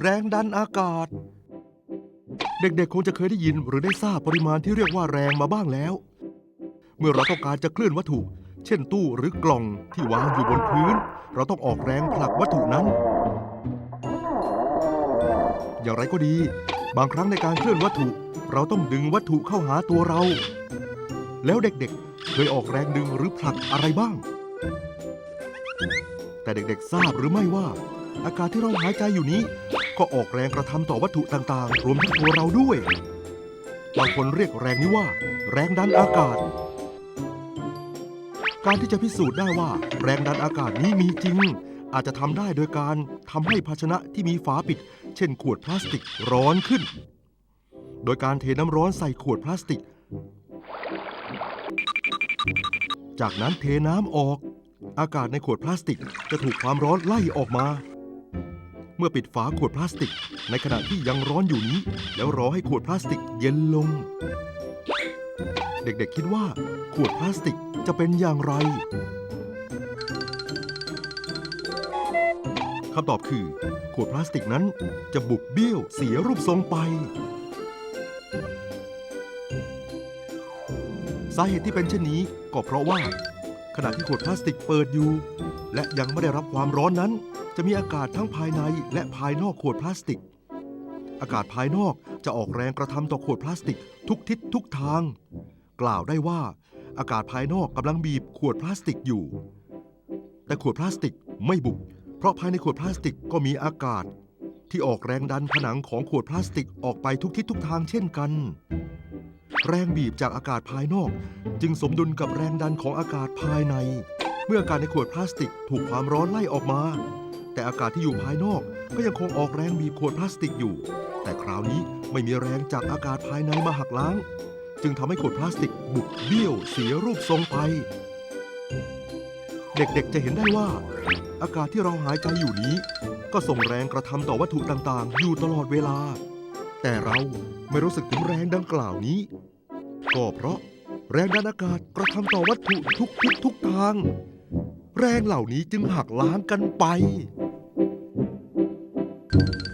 แรงดันอากาศ เด็กๆ คงจะเคยได้ยินหรือได้ทราบปริมาณที่เรียกว่าแรงมาบ้างแล้ว เมื่อเราต้องการจะเคลื่อนวัตถุ เช่นตู้หรือกล่องที่วางอยู่บนพื้น เราต้องออกแรงผลักวัตถุนั้น อย่างไรก็ดี บางครั้งในการเคลื่อนวัตถุ เราต้องดึงวัตถุเข้าหาตัวเรา แล้วเด็กๆ เคยออกแรงดึงหรือผลักอะไรบ้าง แต่เด็กๆ ทราบหรือไม่ว่า อากาศที่เราหายใจอยู่นี้ ก็ออกแรงกระทำต่อวัตถุต่างๆ รวมทั้งตัวเราด้วย บางคนเรียกแรงนี้ว่า แรงดันอากาศ การที่จะพิสูจน์ได้ว่า แรงดันอากาศนี้มีจริง อาจจะทำได้โดยการทำให้ภาชนะที่มีฝาปิด เช่นขวดพลาสติกร้อนขึ้น โดยการเทน้ำร้อนใส่ขวดพลาสติก จากนั้นเทน้ำออก อากาศในขวดพลาสติกจะถูกความร้อนไล่ออกมา เมื่อปิดฝาขวดพลาสติก ในขณะที่ยังร้อนอยู่นี้ แล้วรอให้ขวดพลาสติกเย็นลง เด็กๆคิดว่า ขวดพลาสติกจะเป็นอย่างไรคำตอบคือ ขวดพลาสติกนั้นจะบุบเบี้ยวเสียรูปทรงไป สาเหตุที่เป็นเช่นนี้ก็เพราะว่า ขณะที่ขวดพลาสติกเปิดอยู่ และยังไม่ได้รับความร้อนนั้น จะมีอากาศทั้งภายในและภายนอกขวดพลาสติก อากาศภายนอกจะออกแรงกระทำต่อขวดพลาสติกทุกทิศทุกทาง กล่าวได้ว่า อากาศภายนอกกำลังบีบขวดพลาสติกอยู่ แต่ขวดพลาสติกไม่บุบเพราะภายในขวดพลาสติกก็มีอากาศ ที่ออกแรงดันผนังของขวดพลาสติกออกไปทุกทิศทุกทางเช่นกัน แรงบีบจากอากาศภายนอก จึงสมดุลกับแรงดันของอากาศภายใน เมื่ออากาศในขวดพลาสติกถูกความร้อนไล่ออกมา แต่อากาศที่อยู่ภายนอกก็ยังคงออกแรงบีบขวดพลาสติกอยู่ แต่คราวนี้ไม่มีแรงจากอากาศภายในมาหักล้าง จึงทำให้ขวดพลาสติกบุบเบี้ยวเสียรูปทรงไป เด็กๆจะเห็นได้ว่า อากาศที่เราหายใจอยู่นี้ ก็ส่งแรงกระทำต่อวัตถุต่างๆ อยู่ตลอดเวลา แต่เราไม่รู้สึกถึงแรงดังกล่าวนี้ ก็เพราะแรงดันอากาศกระทำต่อวัตถุทุกทิศทุกทาง แรงเหล่านี้จึงหักล้างกันไป thank you